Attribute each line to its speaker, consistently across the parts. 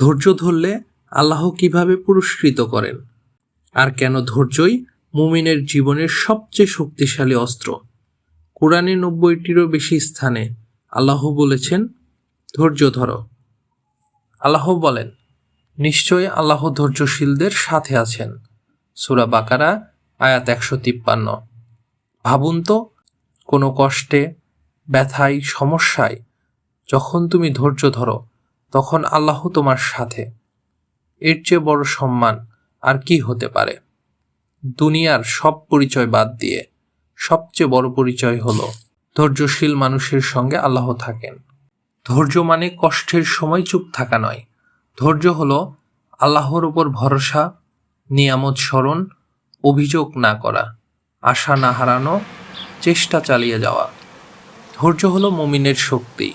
Speaker 1: ধৈর্য ধরলে আল্লাহ কীভাবে পুরস্কৃত করেন? আর কেন ধৈর্যই মুমিনের জীবনের সবচেয়ে শক্তিশালী অস্ত্র? কোরআনে নব্বইটিরও বেশি স্থানে আল্লাহ বলেছেন, ধৈর্য ধরো। আল্লাহ বলেন, নিশ্চয়ই আল্লাহ ধৈর্যশীলদের সাথে আছেন। সুরা বাকারা, আয়াত একশো তিপ্পান্ন। ভাবুন তো, কোনো কষ্টে, ব্যথায়, সমস্যায়, যখন তুমি ধৈর্য ধরো তখন আল্লাহ তোমার সাথে। এর চেয়ে বড় সম্মান আর কি হতে পারে? দুনিয়ার সব পরিচয় বাদ দিয়ে সবচেয়ে বড় পরিচয় হলো ধৈর্যশীল মানুষের সঙ্গে আল্লাহ থাকেন। ধৈর্য মানে কষ্টের সময় চুপ থাকা নয়। ধৈর্য হলো আল্লাহর উপর ভরসা, নিয়ামত স্মরণ, অভিযোগ না করা, আশা না হারানো, চেষ্টা চালিয়ে যাওয়া। ধৈর্য হলো মমিনের শক্তি।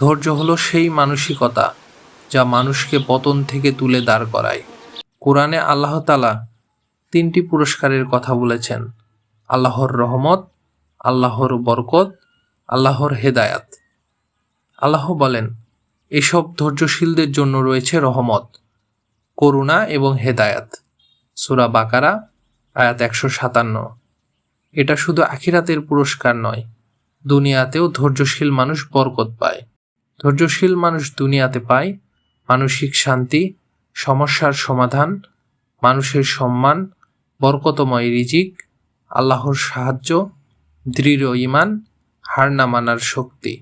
Speaker 1: ধৈর্য হলো সেই মানসিকতা যা মানুষকে পতন থেকে তুলে দাঁড় করায়। কোরআনে আল্লাহ তালা তিনটি পুরস্কারের কথা বলেছেন। আল্লাহর রহমত, আল্লাহর বরকত, আল্লাহর হেদায়াত। আল্লাহ বলেন, এসব ধৈর্যশীলদের জন্য রয়েছে রহমত, করুণা এবং হেদায়াত। সুরা বাকারা, আয়াত একশো সাতান্ন। এটা শুধু আখিরাতের পুরস্কার নয়, দুনিয়াতেও ধৈর্যশীল মানুষ বরকত পায়। ধৈর্যশীল মানুষ দুনিয়াতে পায়, মানসিক শান্তি, সমস্যার সমাধান, মানুষের সম্মান, বরকতময় রিজিক, আল্লাহর সাহায্য, দৃঢ় ইমান হার না মানার শক্তি।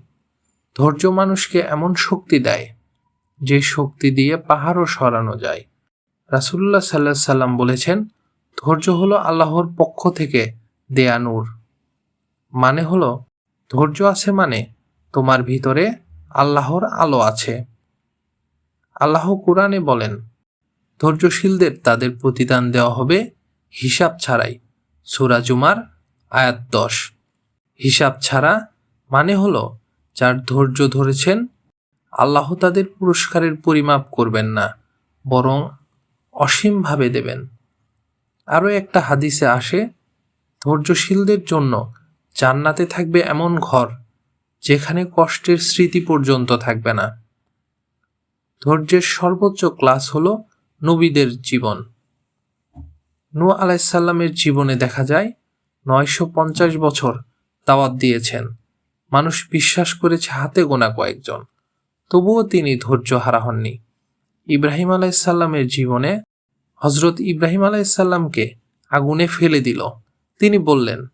Speaker 1: ধৈর্য মানুষকে এমন শক্তি দেয়, যে শক্তি দিয়ে পাহাড়ও সরানো যায়। রাসুল্লাহ সাল্লাহ সাল্লাম বলেছেন, ধৈর্য হলো আল্লাহর পক্ষ থেকে দেয়া নূর। মানে হলো, ধৈর্য আছে মানে তোমার ভিতরে আল্লাহর আলো আছে। আল্লাহ কোরআনে বলেন, ধৈর্যশীলদের তাদের প্রতিদান দেওয়া হবে হিসাব ছাড়াই। সুরা জুমার আয়াত দশ। হিসাব ছাড়া মানে হলো, যার ধৈর্য ধরেছেন, আল্লাহ তাদের পুরস্কারের পরিমাপ করবেন না, বরং অসীমভাবে দেবেন। আরও একটা হাদিসে আসে, ধৈর্যশীলদের জন্য জান্নাতে থাকবে এমন ঘর যেখানে কষ্টের স্মৃতি পর্যন্ত থাকবে না। ধৈর্যের সর্বোচ্চ ক্লাস হল নবীদের জীবন। নু আলাইসাল্লামের জীবনে দেখা যায়, নয়শো পঞ্চাশ বছর দাওয়াত দিয়েছেন। মানুষ বিশ্বাস করেছে হাতে গোনা কয়েকজন, তবুও তিনি ধৈর্য হারা হননি। ইব্রাহিম আলাইসাল্লামের জীবনে হজরত ইব্রাহিম আলাইসাল্লামকে আগুনে ফেলে দিল। তিনি বললেন,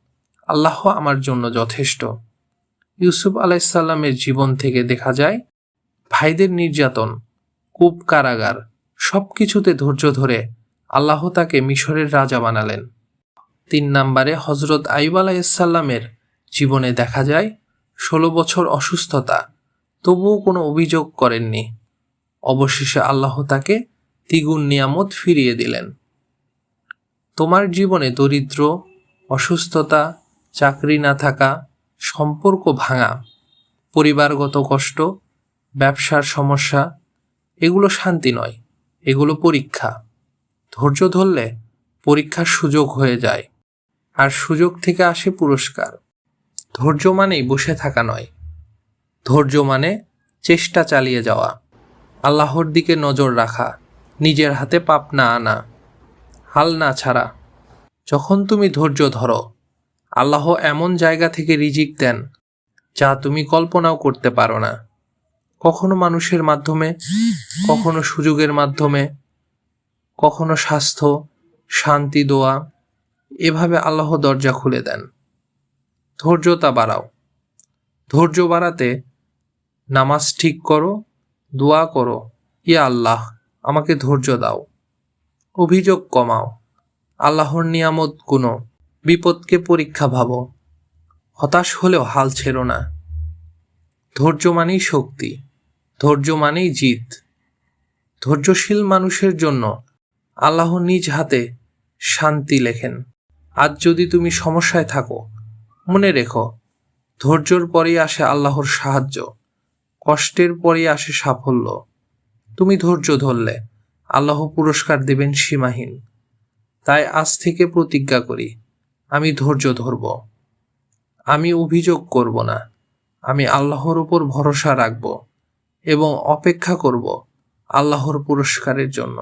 Speaker 1: আল্লাহ আমার জন্য যথেষ্ট। ইউসুফ আলাইসাল্লামের জীবন থেকে দেখা যায়, ভাইদের নির্যাতন, কূপ কারাগার সব কিছুতে ধৈর্য ধরে আল্লাহ তাকে মিশরের রাজা বানালেন। তিন নম্বরে হজরত আইব আলাইসাল্লামের জীবনে দেখা যায়, ষোলো বছর অসুস্থতা, তবুও কোনো অভিযোগ করেননি। অবশেষে আল্লাহ তাকে দ্বিগুণ নিয়ামত ফিরিয়ে দিলেন। তোমার জীবনে দরিদ্র, অসুস্থতা, চাকরি না থাকা সম্পর্ক ভাঙা, পরিবারগত কষ্ট, ব্যবসার সমস্যা, এগুলো শান্তি নয়, এগুলো পরীক্ষা। ধৈর্য ধরলে পরীক্ষার সুযোগ হয়ে যায়, আর সুযোগ থেকে আসে পুরস্কার। ধৈর্য মানেই বসে থাকা নয়, ধৈর্য মানে চেষ্টা চালিয়ে যাওয়া, আল্লাহর দিকে নজর রাখা, নিজের হাতে পাপ না আনা, হাল না ছাড়া। যখন তুমি ধৈর্য ধরো আল্লাহ এমন জায়গা থেকে রিজিক দেন, যা তুমি কল্পনাও করতে পারো না। কখনো মানুষের মাধ্যমে, কখনো সুযোগের মাধ্যমে, কখনো স্বাস্থ্য, শান্তি, দোয়া, এভাবে আল্লাহ দরজা খুলে দেন। ধৈর্যতা বাড়াও। ধৈর্য বাড়াতে নামাজ ঠিক করো, দোয়া করো, ইয়া আল্লাহ, আমাকে ধৈর্য দাও। অভিযোগ কমাও। আল্লাহর নিয়ামত গুনো। বিপদকে পরীক্ষা ভাবো। হতাশ হলেও হাল ছেড়ো না। ধৈর্য মানেই শক্তি, ধৈর্য মানেই জিত। ধৈর্যশীল মানুষের জন্য আল্লাহ নিজ হাতে শান্তি লেখেন। আজ যদি তুমি সমস্যায় থাকো, মনে রেখো, ধৈর্যর পরেই আসে আল্লাহর সাহায্য, কষ্টের পরেই আসে সাফল্য। তুমি ধৈর্য ধরলে, আল্লাহ পুরস্কার দেবেন সীমাহীন। তাই আজ থেকে প্রতিজ্ঞা করি আমি ধৈর্য ধরব। আমি অভিযোগ করব না। আমি আল্লাহর উপর ভরসা রাখব এবং অপেক্ষা করব আল্লাহর পুরস্কারের জন্য।